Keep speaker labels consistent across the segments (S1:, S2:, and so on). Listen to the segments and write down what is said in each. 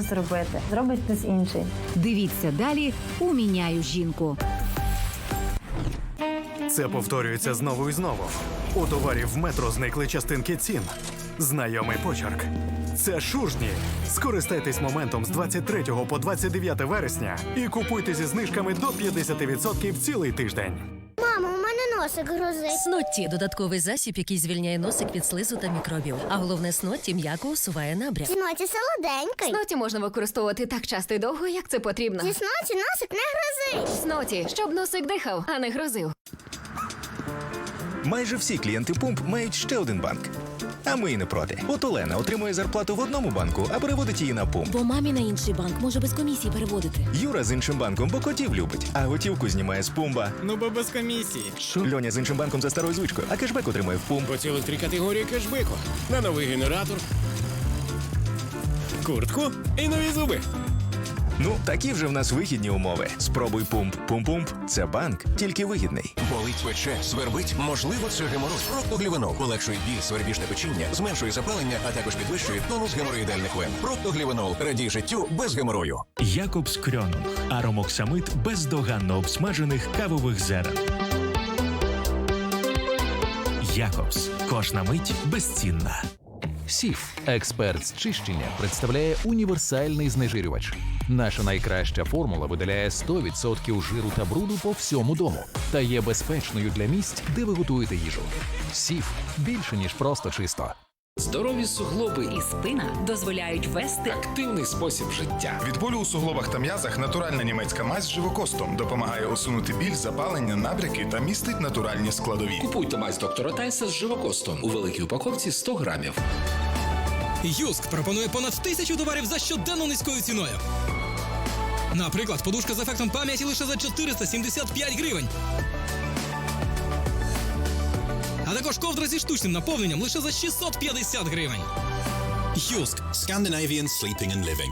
S1: зробити. Зробить хтось інший.
S2: Дивіться далі у міняю жінку.
S3: Це повторюється знову і знову. У товарів в метро зникли частинки цін. Знайомий почерк. Це шужні. Скористайтесь моментом з 23 по 29 вересня і купуйте зі знижками до 50% цілий тиждень.
S4: Носик грозить.
S5: Снотті додатковий засіб, який звільняє носик від слизу та мікробів. А головне снотті м'яко усуває набряк.
S4: Сноті солоденький.
S6: Сноті можна використовувати так часто і довго, як це потрібно.
S4: Зі сноті носик не грозить.
S6: Сноті, щоб носик дихав, а не грозив.
S7: Майже всі клієнти пумп мають ще один банк. А ми і не проти. От Олена отримує зарплату в одному банку, а переводить її на пум.
S5: Бо мамі на інший банк може без комісії переводити.
S7: Юра з іншим банком, бо котів любить, а готівку знімає з пумба.
S8: Ну бо без комісії.
S7: Льоня з іншим банком за старою звичкою, а кешбек отримує в пум.
S8: По цілих три категорії кешбеку. На новий генератор. Куртку і нові зуби.
S7: Ну, такі вже в нас вигідні умови. Спробуй пумп. Пумп-пумп це банк, тільки вигідний.
S9: Болить пече, свербить, можливо, це геморроз. Проктоглівенол полегшує біль, свербіжне печіння, зменшує запалення, а також підвищує тонус геморроїдальних вен. Проктоглівенол радій життю без геморою.
S10: Якобс Крьонунг. Аромоксамид бездоганно обсмажених кавових зерен. Якобс. Кожна мить безцінна.
S11: Сіф, експерт з чищення, представляє універсальний знежирювач. Наша найкраща формула видаляє 100% жиру та бруду по всьому дому та є безпечною для місць, де ви готуєте їжу. Сіф більше ніж просто чисто.
S12: Здорові суглоби
S2: І спина дозволяють вести
S12: активний спосіб життя.
S13: Від болю у суглобах та м'язах натуральна німецька мазь з живокостом допомагає усунути біль, запалення, набряки та містить натуральні складові.
S12: Купуйте мазь доктора Тайса з живокостом у великій упаковці 100 грамів.
S8: Юск пропонує понад тисячу товарів за щоденно низькою ціною. Наприклад, подушка з ефектом пам'яті лише за 475 гривень. А також ковдра зі штучним наповненням лише за 650 гривень. Юск.
S9: Scandinavian Sleeping and Living.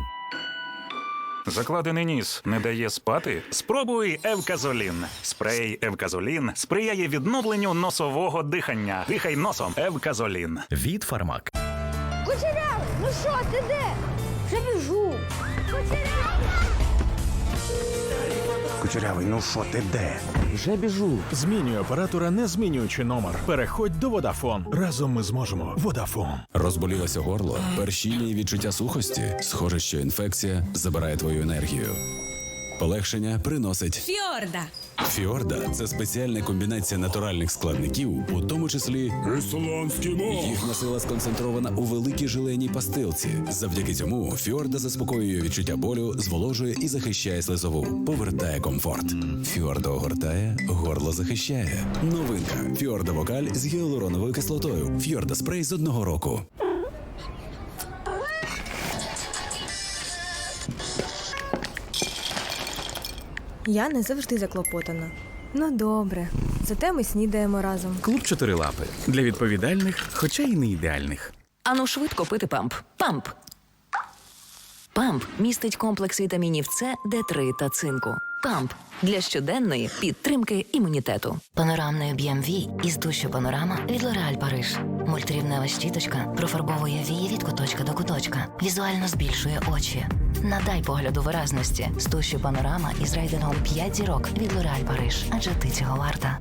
S10: Закладений ніс не дає спати? Спробуй Евказолін. Спрей Евказолін сприяє відновленню носового дихання. Дихай носом. Евказолін. Від фармак.
S4: Кучерявий, ну що, ти де? Вже біжу.
S7: Кучерявий, ну що ти де?
S10: Вже біжу. Змінюй оператора, не змінюючи номер. Переходь до Водафон. Разом ми зможемо. Водафон.
S11: Розболілося горло, першіння і відчуття сухості. Схоже, що інфекція забирає твою енергію. Полегшення приносить
S2: Фьорда.
S11: Фіорда це спеціальна комбінація натуральних складників, у тому числі їхня сила сконцентрована у великій жиленій пастилці. Завдяки цьому Фіорда заспокоює відчуття болю, зволожує і захищає слизову, повертає комфорт. Фіорда огортає, горло захищає. Новинка Фіорда Вокаль з гіалуроновою кислотою. Фіорда спрей з одного року.
S1: Я не завжди заклопотана. Ну добре, зате ми снідаємо разом.
S8: Клуб чотирилапи для відповідальних, хоча й не ідеальних.
S5: Ану швидко пити памп. Памп. Памп містить комплекс вітамінів С, Д3 та цинку. Памп для щоденної підтримки імунітету. Панорамний об'єм вій із душі панорама від L'Oréal Париж. Мультирівнева щіточка профарбовує вії від куточка до куточка. Візуально збільшує очі. Надай погляду виразності з душі панорама із рейтингом 5 зірок від L'Oréal Париж. Адже ти цього варта.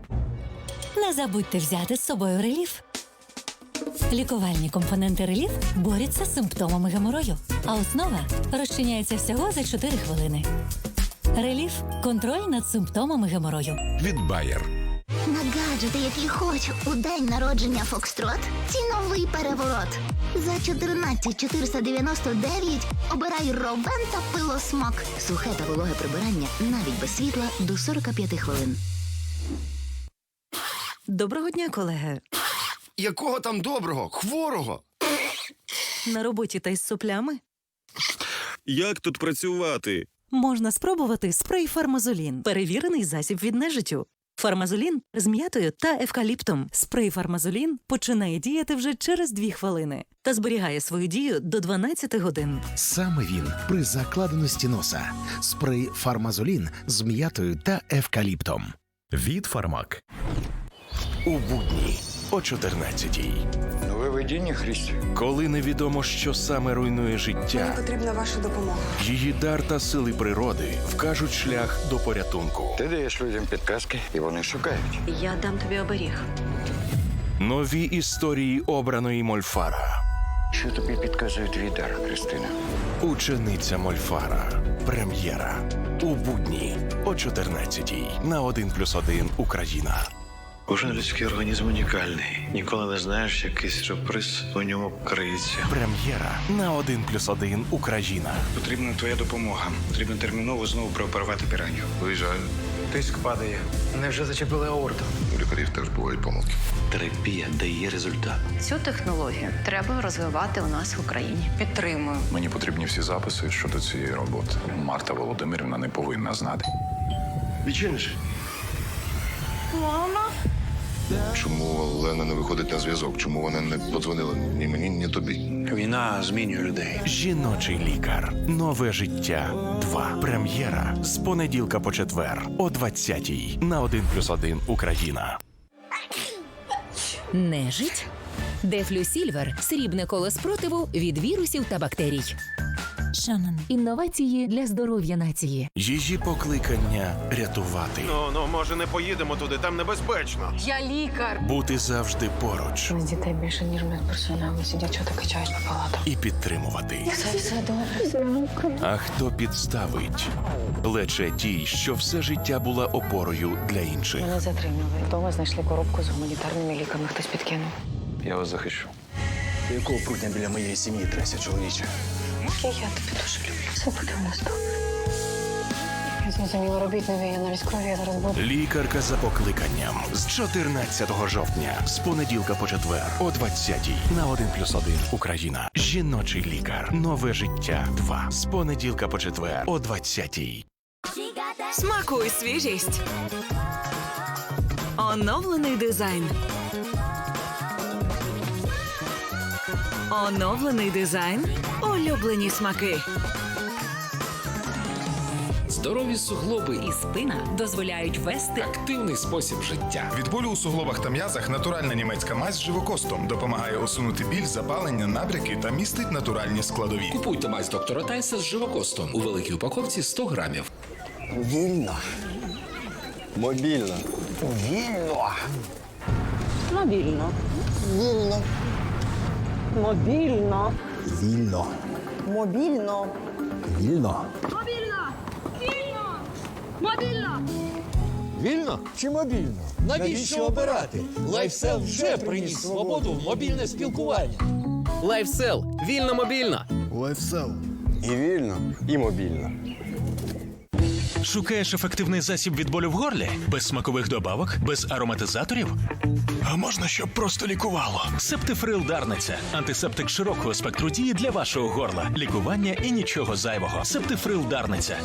S2: Не забудьте взяти з собою реліф. Лікувальні компоненти реліф борються з симптомами геморою, а основа розчиняється всього за 4 хвилини. Реліф контроль над симптомами геморою.
S11: Від Bayer.
S4: Гаджети, які хочу у день народження Фокстрот, ціновий переворот. За 14 499 обирай ровен та пилосмок. Сухе та вологе прибирання навіть без світла до 45 хвилин.
S5: Доброго дня, колеги.
S9: Якого там доброго? Хворого?
S5: На роботі та із соплями
S7: Як тут працювати?
S5: можна спробувати спрей Фармазолін. Перевірений засіб від нежиттю. Фармазолін з м'ятою та евкаліптом. Спрей Фармазолін починає діяти вже через 2 хвилини та зберігає свою дію до 12 годин.
S10: Саме він при закладеності носа. Спрей Фармазолін з м'ятою та евкаліптом. Від фармак.
S7: У будні о 14-й.
S14: Падіння Христі.
S15: Коли невідомо, що саме руйнує життя,
S16: Потрібна ваша допомога.
S15: її дар та сили природи вкажуть шлях до порятунку.
S14: Ти даєш людям підказки, і вони шукають.
S16: Я дам тобі оберіг.
S15: Нові історії обраної Мольфара.
S14: Що тобі підказує твій дар, Христина?
S15: Учениця Мольфара. Прем'єра. У будні о 14-й на 1+,1 Україна.
S17: Кожен людський організм унікальний. Ніколи не знаєш, який сюрприз у ньому криється.
S15: Прем'єра на 1+,1 Україна.
S14: Потрібна твоя допомога. Потрібно терміново знову прооперувати піранію.
S17: Виїжджаю.
S14: Тиск падає. Невже зачепили аорту?
S17: У лікарів теж бувають помилки. Терапія дає результат.
S16: Цю технологію треба розвивати у нас в Україні. Підтримую.
S17: Мені потрібні всі записи щодо цієї роботи. Марта Володимирівна не повинна знати.
S14: Відчиниш?
S16: Мама?
S17: Чому Лена не виходить на зв'язок? Чому вона не подзвонила ні мені, ні тобі?
S14: Війна змінює людей.
S15: Жіночий лікар. Нове життя. 2. Прем'єра з понеділка по четвер о 20-й на 1+,1 Україна.
S6: Нежить? Дефлюсільвер срібне коло спротиву від вірусів та бактерій. Шанан. Інновації для здоров'я нації.
S15: Її покликання рятувати,
S18: Ну, ну, може, не поїдемо туди, там небезпечно.
S16: Я лікар.
S15: бути завжди поруч
S16: З дітей більше, ніж медперсоналу. Ці дівчата качають по палатах.
S15: і підтримувати.
S16: Це все добре.
S15: А хто підставить? Плече тій, що все життя була опорою для інших.
S16: Мене затримали. Вдома знайшли коробку з гуманітарними ліками. Хтось підкинув.
S17: Я вас захищу.
S14: Якого прутня біля моєї сім'ї тряся, чоловіче?
S16: Я тебе дуже люблю. Все буде у нас добре. Я зрозуміла, робіть нові аналіз крові, я зараз буду.
S15: Лікарка за покликанням з 14 жовтня з понеділка по четвер о 20-й на 1+,1 Україна. Жіночий лікар. Нове життя. 2. з понеділка по четвер о 20-й.
S19: Смакуй свіжість. Оновлений дизайн. Оновлений дизайн. Улюблені смаки.
S20: Здорові суглоби
S6: І спина дозволяють вести
S20: активний спосіб життя.
S13: Від болю у суглобах та м'язах натуральна німецька мазь з живокостом допомагає усунути біль, запалення, набряки та містить натуральні складові.
S20: Купуйте мазь доктора Тайса з живокостом у великій упаковці 100 грамів.
S14: Вільно. Мобільно. Вільно.
S16: Мобільно.
S14: Вільно.
S16: Мобільно.
S14: Вільно.
S16: Мобільно.
S14: Вільно.
S16: Мобільно.
S14: Вільно чи мобільно? Навіщо обирати? Лайфсел вже приніс свободу в мобільне спілкування.
S18: Лайфсел. Вільно мобільно.
S14: Лайфсел. І вільно, і мобільно.
S12: Шукаєш ефективний засіб від болю в горлі? Без смакових добавок, без ароматизаторів? А можна, щоб просто лікувало? Септифрил Дарниця. Антисептик широкого спектру дії для вашого горла. Лікування і нічого зайвого. Септифрил Дарниця.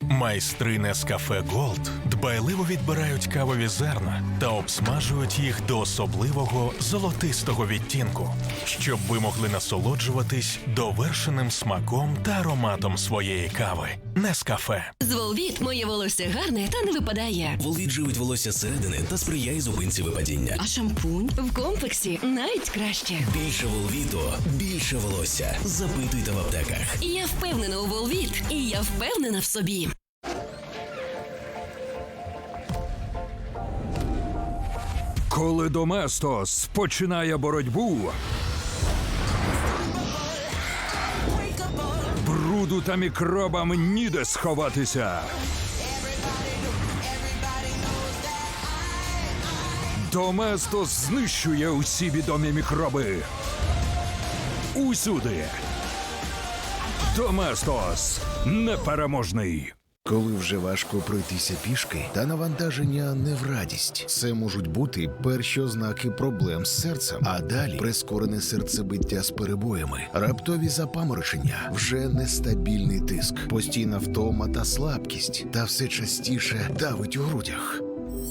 S21: Майстри Нескафе Голд дбайливо відбирають кавові зерна та обсмажують їх до особливого золотистого відтінку, щоб ви могли насолоджуватись довершеним смаком та ароматом своєї кави. Нескафе.
S6: З Волвіт моє волосся гарне та не випадає.
S22: Волвіт живить волосся зсередини та сприяє зупинці випадіння.
S6: А шампунь в комплексі навіть краще.
S22: Більше Волвіто, більше волосся. Запитуйте в аптеках.
S6: Я впевнена у Волвіт, і я впевнена в собі.
S11: Коли Доместос починає боротьбу, бруду та мікробам ніде сховатися. Доместос знищує усі відомі мікроби. Усюди. Доместос непереможний.
S23: Коли вже важко пройтися пішки, та навантаження не в радість. Це можуть бути перші ознаки проблем з серцем, а далі прискорене серцебиття з перебоями, раптові запаморочення, вже нестабільний тиск, постійна втома та слабкість, та все частіше давить у грудях.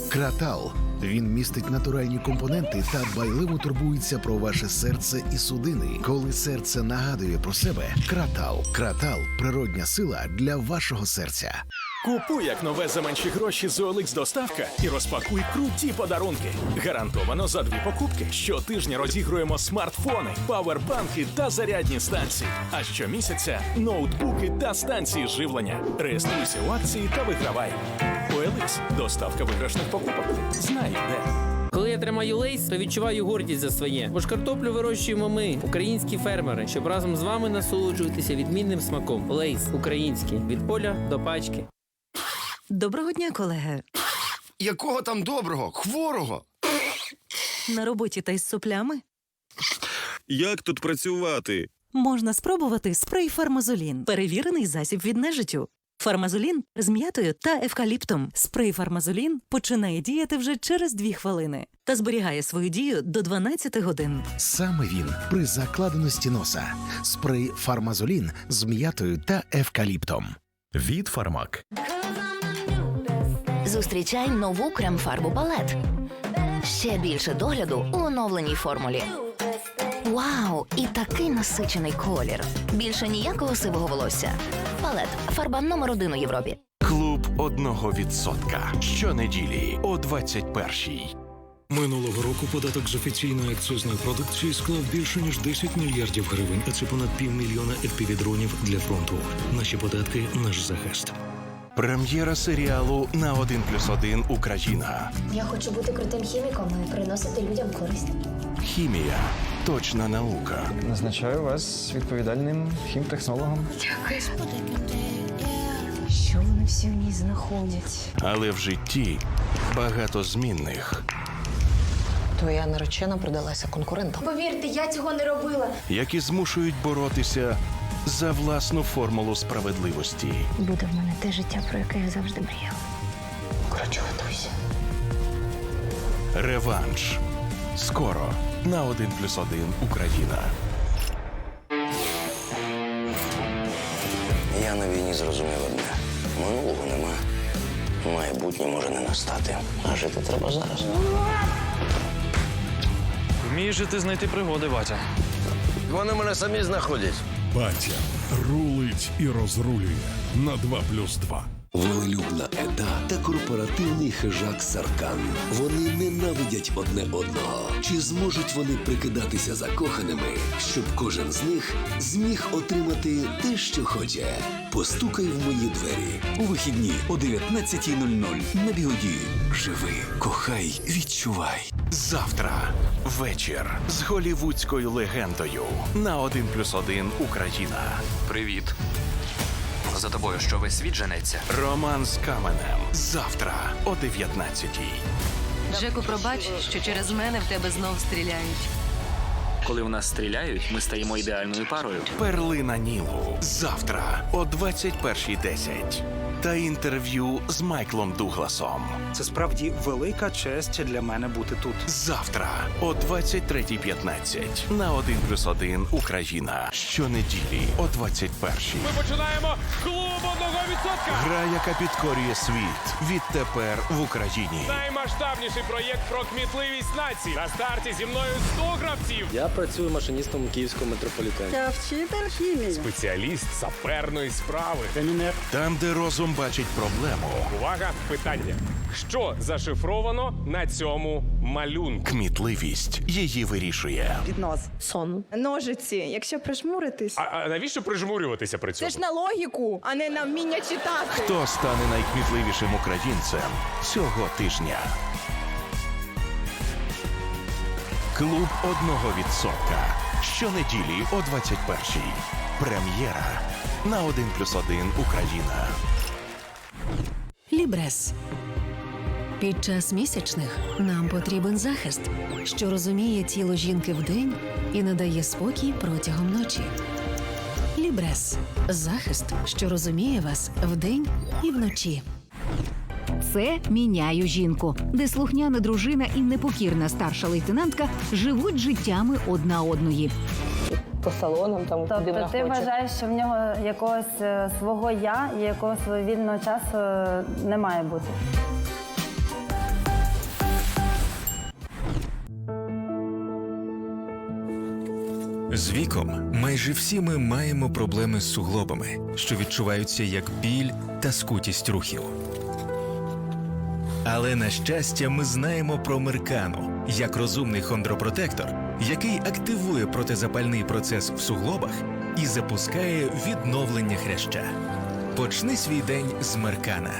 S23: Кратал. Він містить натуральні компоненти та дбайливо турбується про ваше серце і судини. Коли серце нагадує про себе, кратал. Кратал природня сила для вашого серця.
S12: Купуй як нове за менші гроші з OLX доставка і розпакуй круті подарунки. Гарантовано за дві покупки. Щотижня розігруємо смартфони, павербанки та зарядні станції. А щомісяця ноутбуки та станції живлення. Реєструйся у акції та вигравай. OLX – доставка виграшних покупок. Знай де.
S24: Коли я тримаю лейс, то відчуваю гордість за своє. Бо ж картоплю вирощуємо ми, українські фермери, щоб разом з вами насолоджуватися відмінним смаком. Лейс український від поля до пачки.
S25: Доброго дня, колеги.
S26: Якого там доброго? Хворого?
S25: На роботі та із соплями
S27: Як тут працювати?
S25: можна спробувати спрей Фармазолін, перевірений засіб від нежиттю. Фармазолін з м'ятою та евкаліптом. Спрей Фармазолін починає діяти вже через 2 хвилини та зберігає свою дію до 12 годин.
S23: Саме він при закладеності носа. Спрей Фармазолін з м'ятою та евкаліптом. Від Фармак.
S5: Зустрічай нову крем-фарбу палет. Ще більше догляду у оновленій формулі. Вау! І такий насичений колір. Більше ніякого сивого волосся. Палет фарба номер один у Європі.
S15: Клуб одного відсотка. Щонеділі о 21-й.
S28: Минулого року податок з офіційної акцизної продукції склав більше ніж 10 мільярдів гривень, а це понад півмільйона FPV-дронів для фронту. Наші податки наш захист.
S15: Прем'єра серіалу на 1 плюс 1 Україна.
S29: Я хочу бути крутим хіміком і приносити людям користь.
S15: Хімія. Точна наука.
S30: Назначаю вас відповідальним хімтехнологом.
S29: Дякую. Що вони всі в ній знаходять?
S15: Але в житті багато змінних,
S29: Твоя наречена продалася конкурентам. Повірте, я цього не робила.
S15: які змушують боротися за власну формулу справедливості.
S29: Буде в мене те життя, про яке я завжди мріяла. Коротше, готуйся.
S15: Реванш. Скоро на 1 плюс 1 Україна.
S31: Я на війні зрозумів одне. Минулого нема. Майбутнє може не настати. А жити треба зараз.
S30: Вмієш же ти знайти пригоди, батя.
S31: Вони мене самі знаходять.
S32: Батя рулить і розрулює на 2 плюс 2.
S33: Волелюбна Еда та корпоративний хижак Саркан. Вони ненавидять одне одного. Чи зможуть вони прикидатися закоханими, щоб кожен з них зміг отримати те, що хоче? Постукай в мої двері у вихідні о 19.00 на бігоді. Живи, кохай, відчувай.
S15: Завтра вечір з голівудською легендою на 1 плюс 1 Україна.
S34: Привіт. За тобою що весь світ женеться?
S15: Роман з каменем. Завтра о 19-й.
S35: Джеку, пробач, що через мене в тебе знов стріляють.
S34: Коли в нас стріляють, ми стаємо ідеальною парою.
S15: Перлина Нілу. Завтра о 21.10. Та інтерв'ю з Майклом Дугласом.
S36: Це справді велика честь для мене бути тут.
S15: Завтра о 23.15 на 1 плюс 1 Україна. Щонеділі о 21.00.
S37: Ми починаємо клуб одного відсотка.
S15: Гра, яка підкорює світ. Відтепер в Україні.
S37: Наймасштабніший проєкт про кмітливість нації. На старті зі мною 100 гравців.
S24: Я працюю машиністом київського метрополітену.
S37: Я вчитель хімії. Спеціаліст саперної справи.
S15: Там, де розум бачить проблему.
S37: Увага, питання. Що зашифровано на цьому малюнку?
S15: Кмітливість її вирішує.
S38: Піднос. Сон. Ножиці. Якщо прижмуритись.
S37: А, а навіщо прижмурюватися при цьому?
S38: Це ж на логіку, а не на вміння читати.
S15: Хто стане найкмітливішим українцем цього тижня? Клуб одного відсотка. Щонеділі о 21-й. Прем'єра на 1 плюс 1 Україна.
S6: Лібрес. Під час місячних нам потрібен захист, що розуміє тіло жінки вдень і надає спокій протягом ночі. Лібрес захист, що розуміє вас вдень і вночі.
S39: Це міняю жінку, де слухняна дружина і непокірна старша лейтенантка живуть життями одна одної.
S16: По салонам там
S40: Тобто
S16: куди вона
S40: ти
S16: хоче.
S40: вважаєш, що в нього якогось е, свого я і якогось свого вільного часу е, не має бути.
S41: З
S7: віком майже всі ми маємо проблеми з суглобами, що відчуваються як біль та скутість рухів. Але на щастя, ми знаємо про Меркану як розумний хондропротектор, який активує протизапальний процес в суглобах і запускає відновлення хряща. Почни свій день з Меркана.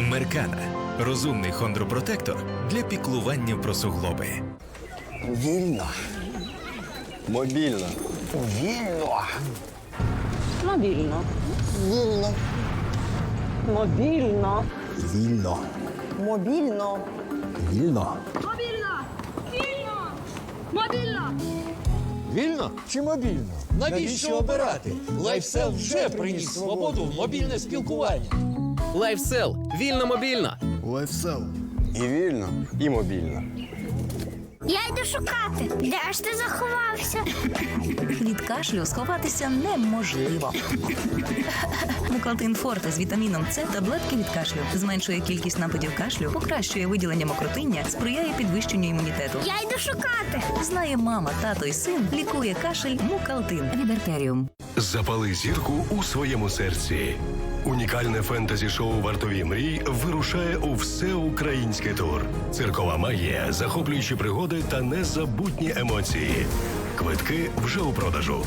S7: Меркана розумний хондропротектор для піклування про суглоби.
S14: Вільно. Мобільно. Вільно.
S8: Мобільно.
S14: Вільно.
S8: Мобільно.
S14: Вільно.
S8: Мобільно.
S14: Вільно.
S8: Мобільно. Вільно. Мобільно.
S14: Вільно чи мобільно?
S42: Навіщо обирати? Лайфсел вже приніс свободу в мобільне спілкування.
S43: Лайфсел. Вільно мобільно.
S14: Лайфсел. І вільно, і мобільно.
S8: Я йду шукати. Де ж ти заховався?
S5: Від кашлю сховатися неможливо. Мукалтин Форте з вітаміном С таблетки від кашлю зменшує кількість нападів кашлю, покращує виділення мокротиння, сприяє підвищенню імунітету.
S8: Я йду шукати.
S5: Знає мама, тато і син, лікує кашель Мукалтин від артеріум.
S44: Запали зірку у своєму серці. Унікальне фентезі-шоу Вартові мрій вирушає у всеукраїнський тур. Циркова магія, захоплюючі пригоди та незабутні емоції. Квитки вже у продажу.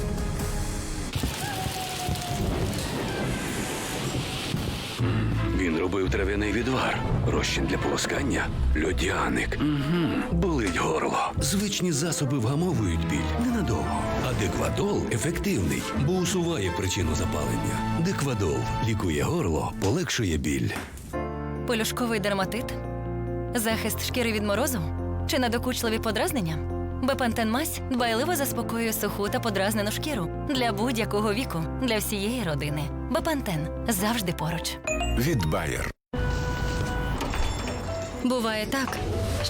S45: Робив трав'яний відвар, розчин для полоскання, льодяник. Угу. Болить горло. Звичні засоби вгамовують біль ненадовго. А деквадол ефективний, бо усуває причину запалення. Деквадол лікує горло, полегшує біль.
S46: Полюшковий дерматит? Захист шкіри від морозу? Чи надокучливі подразнення? Бепантен мазь дбайливо заспокоює суху та подразнену шкіру для будь-якого віку, для всієї родини. Бепантен завжди поруч.
S15: Від Bayer.
S46: Буває так,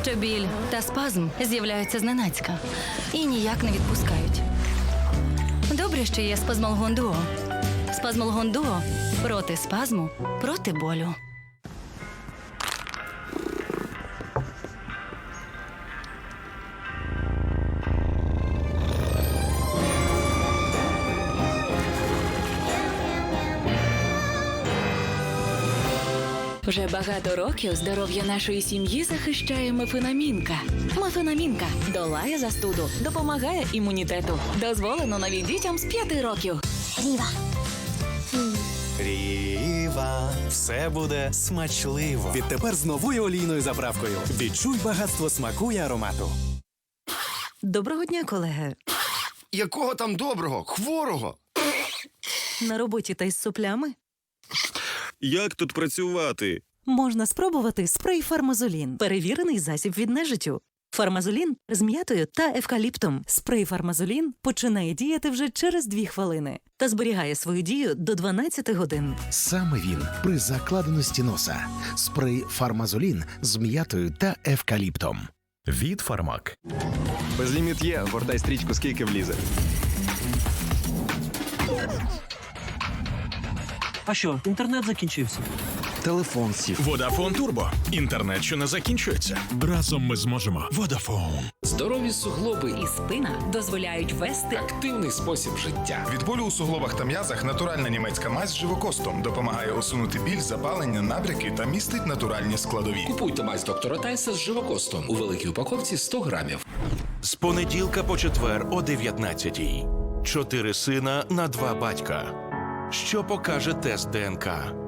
S46: що біль та спазм з'являються зненацька і ніяк не відпускають. Добре, що є спазмолгон дуо. Спазмолгон дуо проти спазму, проти болю.
S6: Вже багато років здоров'я нашої сім'ї захищає мефенамінка. Мефенамінка долає застуду, допомагає імунітету. Дозволено навіть дітям з 5 років.
S8: Ріва.
S47: Ріва, все буде смачливо. Відтепер з новою олійною заправкою. Відчуй багатство смаку і аромату.
S25: Доброго дня, колеги.
S48: Якого там доброго? Хворого?
S25: На роботі та із соплями
S47: Як тут працювати?
S25: можна спробувати спрей Фармазолін, перевірений засіб від нежиттю. Фармазолін з м'ятою та евкаліптом. Спрей Фармазолін починає діяти вже через 2 хвилини та зберігає свою дію до 12 годин.
S23: Саме він при закладеності носа. Спрей Фармазолін з м'ятою та евкаліптом.
S47: Від Фармак. Безліміт є, гортай стрічку, скільки влізе.
S49: А що, інтернет закінчився?
S50: Телефон сів. Водафон Турбо. Інтернет, що не закінчується. Разом ми зможемо. Водафон.
S12: Здорові суглоби
S5: І спина дозволяють вести
S12: активний спосіб життя.
S13: Від болю у суглобах та м'язах натуральна німецька мазь з живокостом допомагає усунути біль, запалення, набряки та містить натуральні складові.
S12: Купуйте мазь доктора Тайса з живокостом у великій упаковці 100 грамів.
S15: З понеділка по четвер о 19-й. Чотири сина на два батька. Що покаже тест ДНК?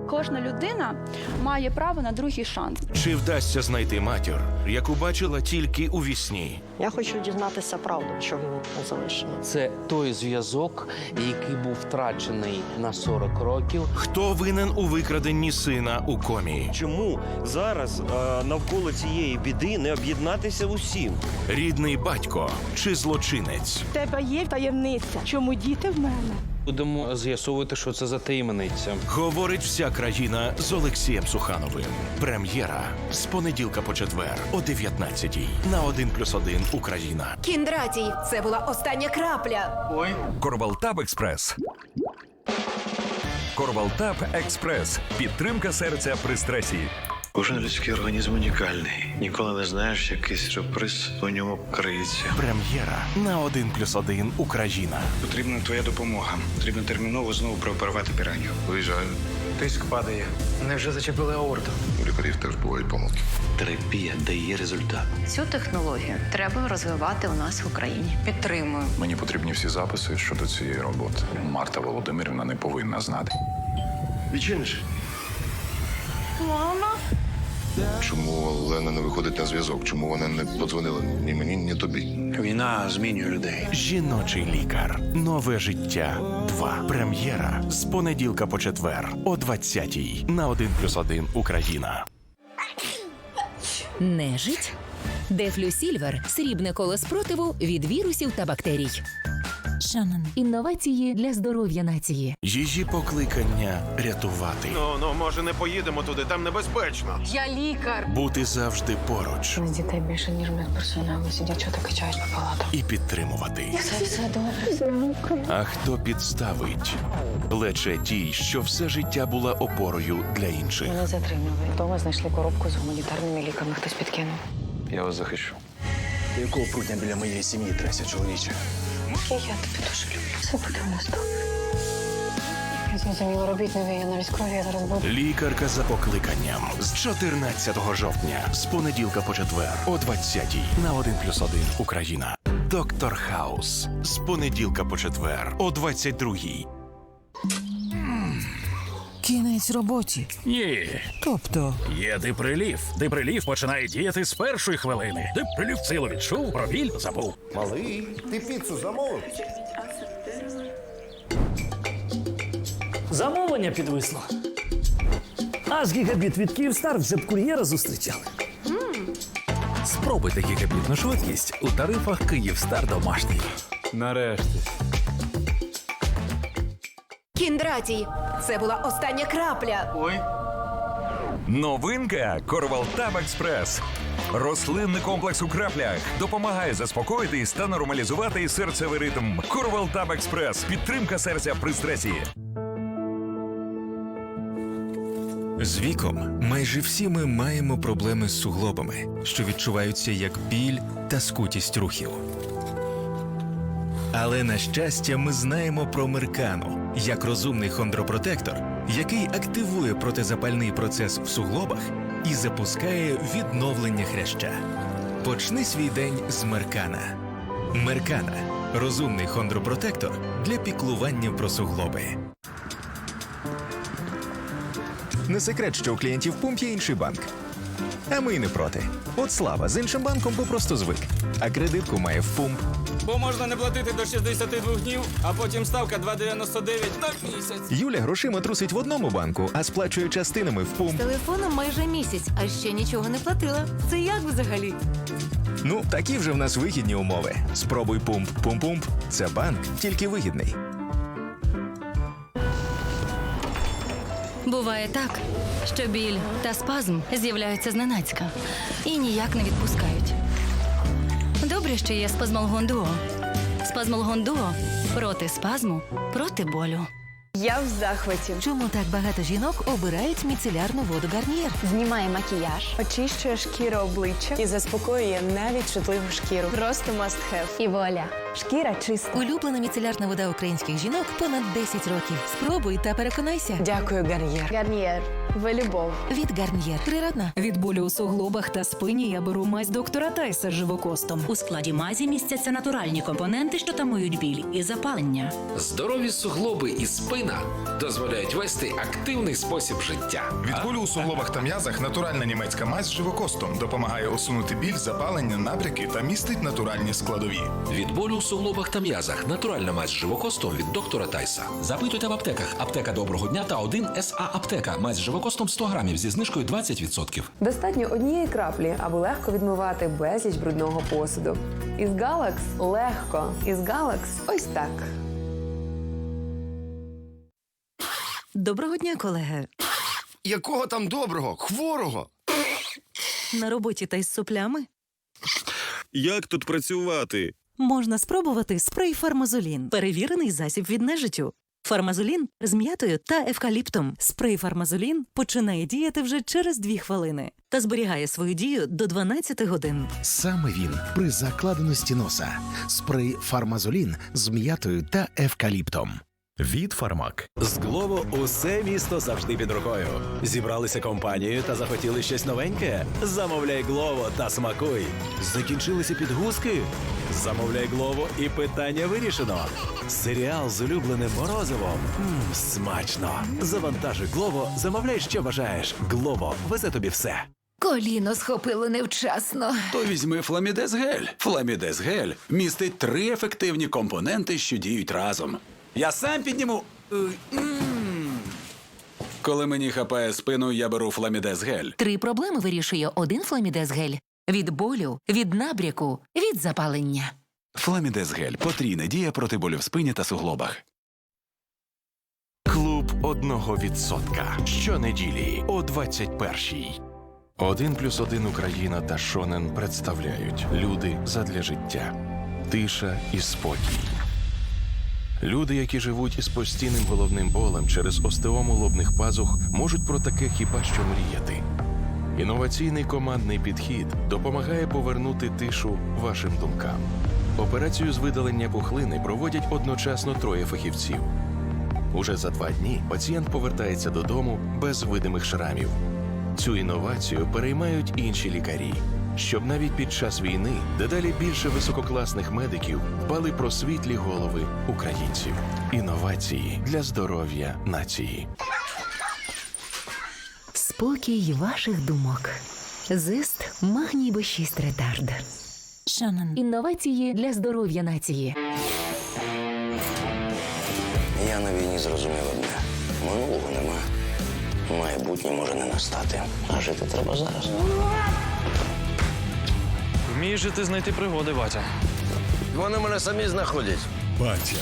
S51: Кожна людина має право на другий шанс.
S15: Чи вдасться знайти матір, яку бачила тільки у вісні?
S8: Я хочу дізнатися правду, чого не залишила.
S52: Це той зв'язок, який був втрачений на 40 років.
S15: Хто винен у викраденні сина у комі?
S53: Чому зараз е, навколо цієї біди не об'єднатися усім?
S15: Рідний батько чи злочинець?
S1: В тебе є таємниця. Чому діти в мене?
S52: Будемо з'ясовувати, що це за таємниця.
S15: Говорить вся країна з Олексієм Сухановим. Прем'єра з понеділка по четвер о 19-й на 1+,1 Україна.
S54: Кіндратій, це була остання крапля.
S53: Ой.
S55: Корвалтаб Експрес. Корвалтаб Експрес. Підтримка серця при стресі.
S17: Кожен людський організм унікальний. Ніколи не знаєш, який сюрприз у ньому криється.
S15: Прем'єра на 1 плюс 1 Україна.
S17: Потрібна твоя допомога. Потрібно терміново знову прооперувати піраню. Виїжджаю. Тиск падає. Невже зачепили аорту?
S13: У лікарів теж бувають помилки.
S17: Терапія дає результат.
S56: Цю технологію треба розвивати у нас в Україні. Підтримую.
S13: Мені потрібні всі записи щодо цієї роботи. Марта Володимирівна не повинна знати.
S48: Відчиниш?
S57: Мама?
S13: Чому Олена не виходить на зв'язок? Чому вона не подзвонила ні мені, ні тобі?
S17: Війна змінює людей.
S15: Жіночий лікар. Нове життя 2. Прем'єра з понеділка по четвер о 20-й на 1 плюс 1 Україна.
S6: Нежить? Дефлюсільвер срібне коло спротиву від вірусів та бактерій. Шанон. Інновації для здоров'я нації.
S15: Її покликання рятувати,
S7: Ну, ну, може, не поїдемо туди, там небезпечно.
S56: Я лікар.
S15: бути завжди поруч
S56: У дітей більше, ніж медперсоналу. Ці дівчата качають по палатам.
S15: і підтримувати.
S56: Все, все добре.
S15: А хто підставить? Плече тій, що все життя була опорою для інших.
S56: Мене затримали. Вдома знайшли коробку з гуманітарними ліками. Хтось підкинув.
S17: Я вас захищу.
S7: Якого прутня біля моєї сім'ї тряся, чоловіче?
S56: Я тебе дуже люблю. Все буде у нас добре. Я зрозуміла, робіть нові, я навіть крові я зараз буду.
S15: Лікарка за покликанням з 14 жовтня з понеділка по четвер о 20-й на 1 плюс 1 Україна. Доктор Хаус з понеділка по четвер о 22-й.
S58: Кінець роботі.
S59: Ні.
S58: Тобто,
S59: Є диприлів. Диприлів починає діяти з першої хвилини. Диприлів силу відчув, про біль забув.
S7: Малий, ти піцу замовив?
S60: Замовлення підвисло. Аж гігабіт від Київстар вже б кур'єра зустрічали.
S12: Спробуйте гігабітну швидкість у тарифах Київстар домашній.
S7: Нарешті.
S54: Кіндратій. Це була остання крапля.
S48: Ой.
S12: Новинка Корвалтаб Експрес. Рослинний комплекс у краплях допомагає заспокоїтись та нормалізувати серцевий ритм. Корвалтаб Експрес. Підтримка серця при стресі.
S7: З віком майже всі ми маємо проблеми з суглобами, що відчуваються як біль та скутість рухів. Але на щастя, ми знаємо про Меркану як розумний хондропротектор, який активує протизапальний процес в суглобах і запускає відновлення хряща. Почни свій день з Меркана. Меркана розумний хондропротектор для піклування про суглоби.
S61: Не секрет, що у клієнтів пумп є інший банк. А ми й не проти. От слава з іншим банком попросту звик. А кредитку має в пумп. Бо можна не платити до 62 днів, а потім ставка 2,99 на місяць. Юля грошима трусить в одному банку, а сплачує частинами в пумп.
S35: Телефоном майже місяць, а ще нічого не платила. Це як взагалі?
S61: Ну, такі вже в нас вигідні умови. Спробуй пумп. Пумп-пумп. Це банк, тільки вигідний.
S35: Буває так, що біль та спазм з'являються зненацька і ніяк не відпускають. Добре, що є спазмолгон дуо. Спазмолгон дуо проти спазму, проти болю.
S54: Я в захваті.
S25: Чому так багато жінок обирають міцелярну воду Гарнієр?
S62: Знімає макіяж, очищує шкіру обличчя і заспокоює навіть чутливу шкіру. Просто must have. І вуаля. Шкіра чиста.
S25: Улюблена міцелярна вода українських жінок понад 10 років. Спробуй та переконайся.
S62: Дякую, Гарнієр. Гарнієр. Ви любов.
S25: Від Гарнієр. Природна.
S58: Від болю у суглобах та спині я беру мазь доктора Тайса з живокостом.
S63: У складі мазі містяться натуральні компоненти, що тамують біль і запалення.
S12: Здорові суглоби і спина дозволяють вести активний спосіб життя.
S13: Від болю у суглобах та м'язах натуральна німецька мазь з живокостом допомагає усунути біль, запалення, набряки та містить натуральні складові.
S12: Від болю у суглобах та м'язах натуральна мазь з живокостом від доктора Тайса. Запитуйте в аптеках. Аптека доброго дня та 1 СА аптека. Мазь з живокостом 100 грамів зі знижкою 20%.
S64: Достатньо однієї краплі, аби легко відмивати безліч брудного посуду. Із Галакс легко. Із Галакс ось так.
S25: Доброго дня, колеги.
S48: Якого там доброго? Хворого?
S25: На роботі та із соплями
S7: Як тут працювати?
S25: Можна спробувати спрей Фармазолін. Перевірений засіб від нежиттю. Фармазолін з м'ятою та евкаліптом. Спрей Фармазолін починає діяти вже через 2 хвилини та зберігає свою дію до 12 годин.
S23: Саме він при закладеності носа. Спрей Фармазолін з м'ятою та евкаліптом.
S55: Від Фармак. З Глово усе місто завжди під рукою. Зібралися компанією та захотіли щось новеньке. Замовляй Глово та смакуй. Закінчилися підгузки. Замовляй Глово і питання вирішено. Серіал з улюбленим морозивом. Мм, смачно. Завантажуй Глово, замовляй, що бажаєш. Глово везе тобі все.
S6: Коліно схопило невчасно.
S11: То візьми Фламідез Гель. Фламідез Гель містить три ефективні компоненти, що діють разом. Я сам підніму. М. Коли мені хапає спину, я беру Фламідез Гель.
S6: Три проблеми вирішує один фламідез гель. Від болю, від набряку, від запалення.
S11: Фламідез Гель потрійна дія проти болю в спині та суглобах.
S15: Клуб одного відсотка. Щонеділі о 21-й. Один плюс один Україна та Шонен представляють люди задля життя, тиша і спокій. Люди, які живуть із постійним головним болем через остеому лобних пазух, можуть про таке хіба що мріяти. Інноваційний командний підхід допомагає повернути тишу вашим думкам. Операцію з видалення пухлини проводять одночасно троє фахівців. Уже за два дні пацієнт повертається додому без видимих шрамів. Цю інновацію переймають інші лікарі, щоб навіть під час війни дедалі більше висококласних медиків дбали про світлі голови українців. Інновації для здоров'я нації.
S6: Спокій ваших думок. Зист магній Б6 ретард. Шанан. Інновації для здоров'я нації.
S65: Я на війні зрозумів одне. Минулого нема. Майбутнє може не настати. А жити треба зараз.
S66: Вмієш же ти знайти пригоди, батя.
S17: Вони мене самі знаходять.
S58: Батя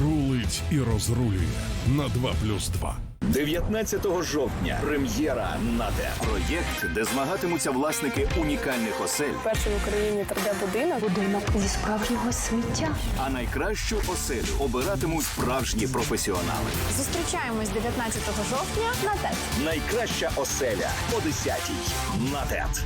S58: рулить і розрулює на 2 плюс 2.
S55: 19 жовтня. Прем'єра «Наде». Проєкт, де змагатимуться власники унікальних осель,
S67: Перший в Україні 3D-будинок. Будинок зі справжнього сміття.
S55: а найкращу оселю обиратимуть справжні професіонали.
S67: Зустрічаємось 19 жовтня на ТЕТ.
S55: Найкраща оселя о 10-й. «Натет».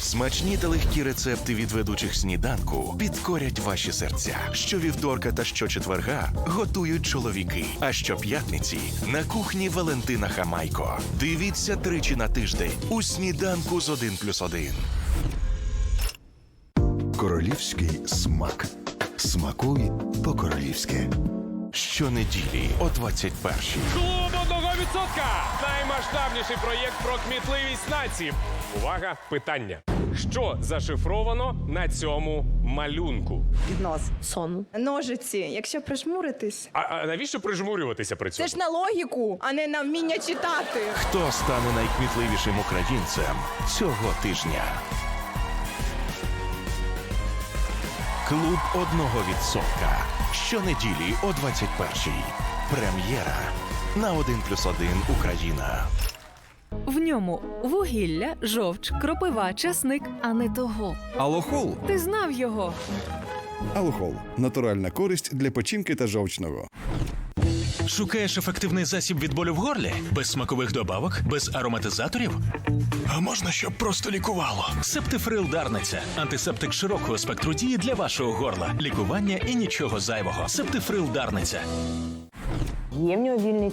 S55: Смачні та легкі рецепти від ведучих сніданку підкорять ваші серця. Щовівторка та щочетверга готують чоловіки. А щоп'ятниці на кухні Валентина Хамайко. Дивіться тричі на тиждень у сніданку з 1 плюс 1.
S23: Королівський смак. Смакуй по-королівськи.
S15: Щонеділі о 21-й.
S37: Клуб одного відсотка! Наймасштабніший проєкт про кмітливість нації. Увага, питання. Що зашифровано на цьому малюнку?
S67: Віднос. Сон. Ножиці. Якщо прижмуритись.
S37: А, а навіщо прижмурюватися при цьому?
S67: Це ж на логіку, а не на вміння читати.
S15: Хто стане найкмітливішим українцем цього тижня? Клуб одного відсотка. Щонеділі о 21-й. Прем'єра на 1 плюс 1 Україна.
S25: В ньому вугілля, жовч, кропива, часник, а не того.
S68: Алохол.
S25: Ти знав його.
S68: Алохол натуральна користь для печінки та жовчного.
S12: Шукаєш ефективний засіб від болю в горлі? Без смакових добавок, без ароматизаторів? А можна, щоб просто лікувало? Септифрил Дарниця. Антисептик широкого спектру дії для вашого горла. Лікування і нічого зайвого. Септифрил Дарниця.
S67: Є в нього вільний